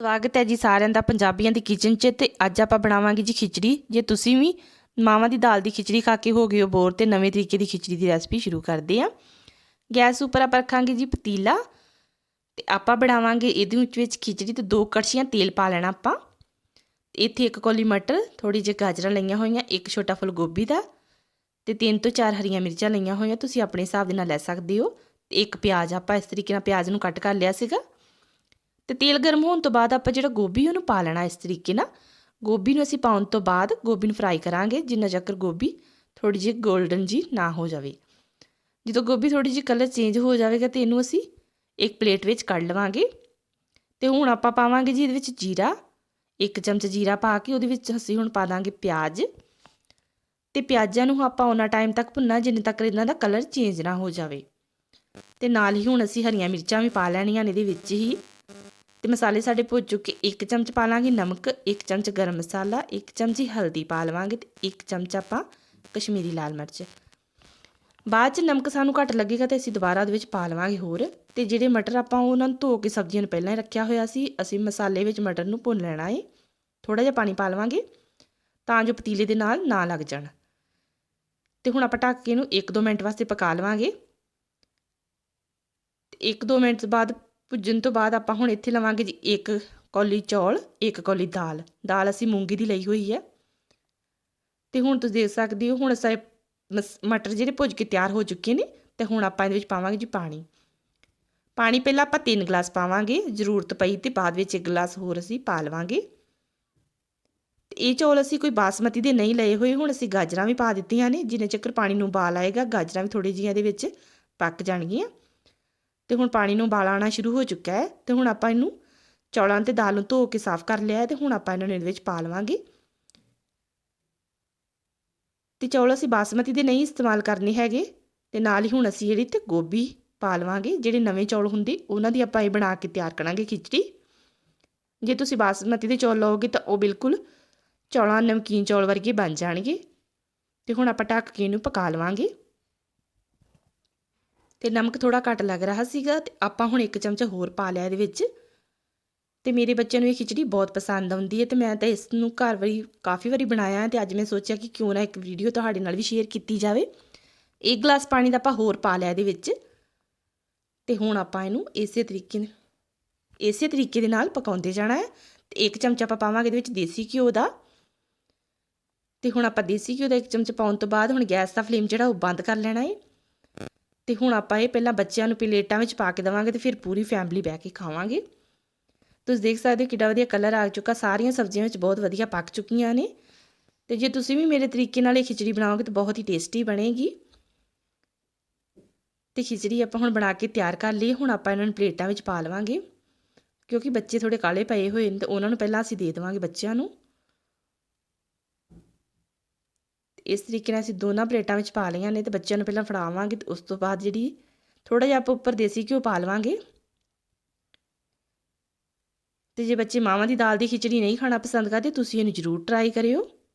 ਸਵਾਗਤ ਹੈ ਜੀ ਸਾਰਿਆਂ ਦਾ ਪੰਜਾਬੀਆਂ ਦੀ ਕਿਚਨ 'ਚ ਤੇ ਅੱਜ ਆਪਾਂ ਬਣਾਵਾਂਗੇ ਜੀ ਖਿਚੜੀ। ਜੇ ਤੁਸੀਂ ਵੀ ਮਾਵਾਂ ਦੀ ਦਾਲ ਦੀ ਖਿਚੜੀ ਖਾ ਕੇ ਹੋ ਗਏ ਹੋ ਬੋਰ, ਤੇ ਨਵੇਂ ਤਰੀਕੇ ਦੀ ਖਿਚੜੀ ਦੀ ਰੈਸਪੀ ਸ਼ੁਰੂ ਕਰਦੇ ਹਾਂ। ਗੈਸ ਉੱਪਰ ਆਪਾਂ ਰੱਖਾਂਗੇ ਜੀ ਪਤੀਲਾ, ਤੇ ਆਪਾਂ ਬਣਾਵਾਂਗੇ ਇਹਦੇ ਵਿੱਚ ਵਿੱਚ ਖਿਚੜੀ ਤੇ ਦੋ ਕੜਛੀਆਂ ਤੇਲ ਪਾ ਲੈਣਾ ਆਪਾਂ। ਇੱਥੇ ਇੱਕ ਕੋਲੀ ਮਟਰ ਥੋੜੀ ਜਿਹੀ ਗਾਜਰਾਂ ਲਈਆਂ ਹੋਈਆਂ, ਇੱਕ ਛੋਟਾ ਫੁੱਲ ਗੋਭੀ ਦਾ, ਤੇ ਤਿੰਨ ਤੋਂ ਚਾਰ ਹਰੀਆਂ ਮਿਰਚਾਂ ਲਈਆਂ ਹੋਈਆਂ, ਤੁਸੀਂ ਆਪਣੇ ਹਿਸਾਬ ਦੇ ਨਾਲ ਲੈ ਸਕਦੇ ਹੋ। ਤੇ ਇੱਕ ਪਿਆਜ਼, ਆਪਾਂ ਇਸ ਤਰੀਕੇ ਨਾਲ ਪਿਆਜ਼ ਨੂੰ ਕੱਟ ਕਰ ਲਿਆ ਸੀਗਾ। ਤੇ ਤੇਲ ਗਰਮ ਹੋਣ ਤੋਂ ਬਾਅਦ ਆਪਾਂ ਜਿਹੜਾ ਗੋਭੀ ਉਹਨੂੰ ਪਾ ਲੈਣਾ ਇਸ ਤਰੀਕੇ ਨਾਲ। ਗੋਭੀ ਨੂੰ ਅਸੀਂ ਪਾਉਣ ਤੋਂ ਬਾਅਦ ਗੋਭੀ ਨੂੰ ਫਰਾਈ ਕਰਾਂਗੇ, ਜਿੰਨਾ ਚੱਕਰ ਗੋਭੀ ਥੋੜੀ ਜਿਹੀ 골ਡਨ ਜੀ ਨਾ ਹੋ ਜਾਵੇ। ਜਦੋਂ ਗੋਭੀ ਥੋੜੀ ਜਿਹੀ ਕਲਰ ਚੇਂਜ ਹੋ ਜਾਵੇਗਾ ਤੇ ਇਹਨੂੰ ਅਸੀਂ ਇੱਕ ਪਲੇਟ ਵਿੱਚ ਕੱਢ ਲਵਾਂਗੇ। ਤੇ ਹੁਣ ਆਪਾਂ ਪਾਵਾਂਗੇ ਜੀ ਇਹਦੇ ਵਿੱਚ ਜੀਰਾ, ਇੱਕ ਚਮਚ ਜੀਰਾ ਪਾ ਕੇ ਉਹਦੇ ਵਿੱਚ ਅਸੀਂ ਹੁਣ ਪਾ ਦਾਂਗੇ ਪਿਆਜ਼। ਤੇ ਪਿਆਜ਼ਾਂ ਨੂੰ ਆਪਾਂ ਉਹਨਾਂ ਟਾਈਮ ਤੱਕ ਭੁੰਨਣਾ ਜਿੰਨੇ ਤੱਕ ਇਹਨਾਂ ਦਾ ਕਲਰ ਚੇਂਜ ਨਾ ਹੋ ਜਾਵੇ। ਤੇ ਨਾਲ ਹੀ ਹੁਣ ਅਸੀਂ ਹਰੀਆਂ ਮਿਰਚਾਂ ਵੀ ਪਾ ਲੈਣੀਆਂ ਨੇ ਇਹਦੇ ਵਿੱਚ ਹੀ। ਤੇ ਮਸਾਲੇ ਸਾਡੇ ਭੁੱਜ ਚੁੱਕੇ। ਇੱਕ ਚਮਚ ਪਾ ਲਾਂਗੇ ਨਮਕ, ਇੱਕ ਚਮਚ ਗਰਮ ਮਸਾਲਾ, ਇੱਕ ਚਮਚੀ ਹਲਦੀ ਪਾ ਲਵਾਂਗੇ ਤੇ ਇੱਕ ਚਮਚ ਆਪਾਂ ਕਸ਼ਮੀਰੀ ਲਾਲ ਮਿਰਚ। ਬਾਅਦ ਚ ਨਮਕ ਸਾਨੂੰ ਘੱਟ ਲੱਗੇਗਾ ਤੇ ਅਸੀਂ ਦੁਬਾਰਾ ਉਹਦੇ ਵਿੱਚ ਪਾ ਲਵਾਂਗੇ ਹੋਰ। ਤੇ ਜਿਹੜੇ ਮਟਰ ਆਪਾਂ ਉਹਨਾਂ ਨੂੰ ਧੋ ਕੇ ਸਬਜ਼ੀਆਂ ਨੂੰ ਪਹਿਲਾਂ ਹੀ ਰੱਖਿਆ ਹੋਇਆ ਸੀ, ਅਸੀਂ ਮਸਾਲੇ ਵਿੱਚ ਮਟਰ ਨੂੰ ਭੁੰਨ ਲੈਣਾ ਏ। ਥੋੜਾ ਜਿਹਾ ਪਾਣੀ ਪਾ ਲਵਾਂਗੇ ਤਾਂ ਜੋ ਪਤੀਲੇ ਦੇ ਨਾਲ ਨਾ ਲੱਗ ਜਾਣ। ਤੇ ਹੁਣ ਆਪਾਂ ਢੱਕ ਕੇ ਇਹਨੂੰ 1-2 ਮਿੰਟ ਵਾਸਤੇ ਪਕਾ ਲਵਾਂਗੇ। ਤੇ 1-2 ਮਿੰਟ ਬਾਅਦ ਭੁੱਜਣ ਤੋਂ ਬਾਅਦ ਆਪਾਂ ਹੁਣ ਇੱਥੇ ਲਵਾਂਗੇ ਜੀ ਇੱਕ ਕੌਲੀ ਚੌਲ, ਇੱਕ ਕੌਲੀ ਦਾਲ। ਦਾਲ ਅਸੀਂ ਮੂੰਗੀ ਦੀ ਲਈ ਹੋਈ ਹੈ। ਤੇ ਹੁਣ ਤੁਸੀਂ ਦੇਖ ਸਕਦੇ ਹੋ, ਹੁਣ ਸਾਰੇ ਮਟਰ ਜਿਹੜੇ ਭੁੱਜ ਕੇ ਤਿਆਰ ਹੋ ਚੁੱਕੇ ਨੇ, ਤੇ ਹੁਣ ਆਪਾਂ ਇਹਦੇ ਵਿੱਚ ਪਾਵਾਂਗੇ ਜੀ ਪਾਣੀ। ਪਾਣੀ ਪਹਿਲਾਂ ਆਪਾਂ 3 ਗਲਾਸ ਪਾਵਾਂਗੇ, ਜ਼ਰੂਰਤ ਪਈ ਤੇ ਬਾਅਦ ਵਿੱਚ ਇੱਕ ਗਲਾਸ ਹੋਰ ਅਸੀਂ ਪਾ ਲਵਾਂਗੇ। ਇਹ ਚੌਲ ਅਸੀਂ ਕੋਈ ਬਾਸਮਤੀ ਦੇ ਨਹੀਂ ਲਏ ਹੋਏ, ਹੁਣ ਅਸੀਂ ਗਾਜਰਾਂ ਵੀ ਪਾ ਦਿੱਤੀਆਂ ਨੇ, ਜਿੰਨੇ ਚੱਕਰ ਪਾਣੀ ਨੂੰ ਉਬਾਲ ਆਏਗਾ, ਗਾਜਰਾਂ ਵੀ ਥੋੜੀ ਜਿਹੀਆਂ ਇਹਦੇ ਵਿੱਚ ਪੱਕ ਜਾਣਗੀਆਂ। ਤੇ ਹੁਣ ਪਾਣੀ ਨੂੰ ਉਬਾਲ ਆਉਣਾ ਸ਼ੁਰੂ ਹੋ ਚੁੱਕਾ ਹੈ ਤੇ ਹੁਣ ਆਪਾਂ ਇਹਨੂੰ ਚੌਲਾਂ ਤੇ ਦਾਲ ਨੂੰ ਧੋ ਕੇ ਸਾਫ਼ ਕਰ ਲਿਆ ਹੈ ਤੇ ਹੁਣ ਆਪਾਂ ਇਹਨਾਂ ਨੂੰ ਇਹਦੇ ਵਿੱਚ ਪਾ ਲਵਾਂਗੇ। ਤੇ ਚੌਲ ਅਸੀਂ ਬਾਸਮਤੀ ਦੇ ਨਹੀਂ ਇਸਤੇਮਾਲ ਕਰਨੇ ਹੈਗੇ ਤੇ ਨਾਲ ਹੀ ਹੁਣ ਅਸੀਂ ਜਿਹੜੀ ਤੇ ਗੋਭੀ ਪਾ ਲਵਾਂਗੇ, ਜਿਹੜੇ ਨਵੇਂ ਚੌਲ ਹੁੰਦੇ ਉਹਨਾਂ ਦੀ ਆਪਾਂ ਇਹ ਬਣਾ ਕੇ ਤਿਆਰ ਕਰਾਂਗੇ ਖਿਚੜੀ। ਜੇ ਤੁਸੀਂ ਬਾਸਮਤੀ ਦੇ ਚੌਲ ਲਓਗੇ ਤਾਂ ਉਹ ਬਿਲਕੁਲ ਚੌਲਾਂ ਨਮਕੀਨ ਚੌਲ ਵਰਗੇ ਬਣ ਜਾਣਗੇ। ਤੇ ਹੁਣ ਆਪਾਂ ਢੱਕ ਕੇ ਇਹਨੂੰ ਪਕਾ ਲਵਾਂਗੇ। ਤੇ ਨਮਕ ਥੋੜਾ ਘੱਟ ਲੱਗ ਰਿਹਾ ਸੀਗਾ ਤੇ ਆਪਾਂ ਹੁਣ ਇੱਕ ਚਮਚ ਹੋਰ ਪਾ ਲਿਆ ਇਹਦੇ ਵਿੱਚ। ਤੇ ਮੇਰੇ ਬੱਚਿਆਂ ਨੂੰ ਇਹ ਖਿਚੜੀ ਬਹੁਤ ਪਸੰਦ ਆਉਂਦੀ ਹੈ ਤੇ ਮੈਂ ਤਾਂ ਇਸ ਨੂੰ ਘਰ ਵਾਰੀ, ਕਾਫੀ ਵਾਰੀ ਬਣਾਇਆ ਤੇ ਅੱਜ ਮੈਂ ਸੋਚਿਆ ਕਿ ਕਿਉਂ ਨਾ ਇੱਕ ਵੀਡੀਓ ਤੁਹਾਡੇ ਨਾਲ ਵੀ ਸ਼ੇਅਰ ਕੀਤੀ ਜਾਵੇ। ਇੱਕ ਗਲਾਸ ਪਾਣੀ ਦਾ ਆਪਾਂ ਹੋਰ ਪਾ ਲਿਆ ਇਹਦੇ ਵਿੱਚ। ਤੇ ਹੁਣ ਆਪਾਂ ਇਹਨੂੰ ਇਸੇ ਤਰੀਕੇ ਨਾਲ, ਇਸੇ ਤਰੀਕੇ ਦੇ ਨਾਲ ਪਕਾਉਂਦੇ ਜਾਣਾ ਹੈ। ਤੇ ਇੱਕ ਚਮਚਾ ਆਪਾਂ ਪਾਵਾਂਗੇ ਇਹਦੇ ਵਿੱਚ ਦੇਸੀ ਘਿਓ ਦਾ। ਤੇ ਹੁਣ ਆਪਾਂ ਦੇਸੀ ਘਿਓ ਦਾ ਇੱਕ ਚਮਚ ਪਾਉਣ ਤੋਂ ਬਾਅਦ ਹੁਣ ਗੈਸ ਦਾ ਫਲੇਮ ਜਿਹੜਾ ਉਹ ਬੰਦ ਕਰ ਲੈਣਾ ਹੈ। ਤੇ ਹੁਣ ਆਪਾਂ ਇਹ ਪਹਿਲਾਂ ਬੱਚਿਆਂ ਨੂੰ ਪਲੇਟਾਂ ਵਿੱਚ ਪਾ ਕੇ ਦੇਵਾਂਗੇ ਤੇ ਫਿਰ ਪੂਰੀ ਫੈਮਿਲੀ ਬਹਿ ਕੇ ਖਾਵਾਂਗੇ। ਤੁਸੀਂ ਦੇਖ ਸਕਦੇ ਹੋ ਕਿੰਨਾ ਵਧੀਆ ਕਲਰ ਆ ਚੁੱਕਾ, ਸਾਰੀਆਂ ਸਬਜ਼ੀਆਂ ਵਿੱਚ ਬਹੁਤ ਵਧੀਆ ਪੱਕ ਚੁੱਕੀਆਂ ਨੇ। ਤੇ ਜੇ ਤੁਸੀਂ ਵੀ ਮੇਰੇ ਤਰੀਕੇ ਨਾਲ ਇਹ ਖਿਚੜੀ ਬਣਾਓਗੇ ਤਾਂ ਬਹੁਤ ਹੀ ਟੇਸਟੀ ਬਣੇਗੀ। ਤੇ ਖਿਚੜੀ ਆਪਾਂ ਹੁਣ ਬਣਾ ਕੇ ਤਿਆਰ ਕਰ ਲਈ, ਹੁਣ ਆਪਾਂ ਇਹਨਾਂ ਨੂੰ ਪਲੇਟਾਂ ਵਿੱਚ ਪਾ ਲਵਾਂਗੇ। ਕਿਉਂਕਿ ਬੱਚੇ ਥੋੜੇ ਕਾਲੇ ਪਏ ਹੋਏ ਨੇ ਤੇ ਉਹਨਾਂ ਨੂੰ ਪਹਿਲਾਂ ਅਸੀਂ ਦੇ ਦੇਵਾਂਗੇ ਬੱਚਿਆਂ ਨੂੰ। ਇਸ ਤਰੀਕੇ ਨਾਲ ਅਸੀਂ ਦੋਨਾਂ ਪਲੇਟਾਂ ਵਿੱਚ ਪਾ ਲਈਆਂ ਨੇ ਤੇ ਬੱਚਿਆਂ ਨੂੰ ਪਹਿਲਾਂ ਫੜਾਵਾਂਗੇ ਤੇ ਉਸ ਤੋਂ ਬਾਅਦ ਜਿਹੜੀ ਥੋੜਾ ਜਿਹਾ ਆਪਾਂ ਉੱਪਰ ਦੇਸੀ ਘਿਓ ਪਾ ਲਵਾਂਗੇ। ਤੇ ਜੇ ਬੱਚੇ ਮਾਵਾਂ ਦੀ ਦਾਲ ਦੀ ਖਿਚੜੀ ਨਹੀਂ ਖਾਣਾ ਪਸੰਦ ਕਰਦੇ, ਤੁਸੀਂ ਇਹਨੂੰ ਜ਼ਰੂਰ ਟਰਾਈ ਕਰਿਓ।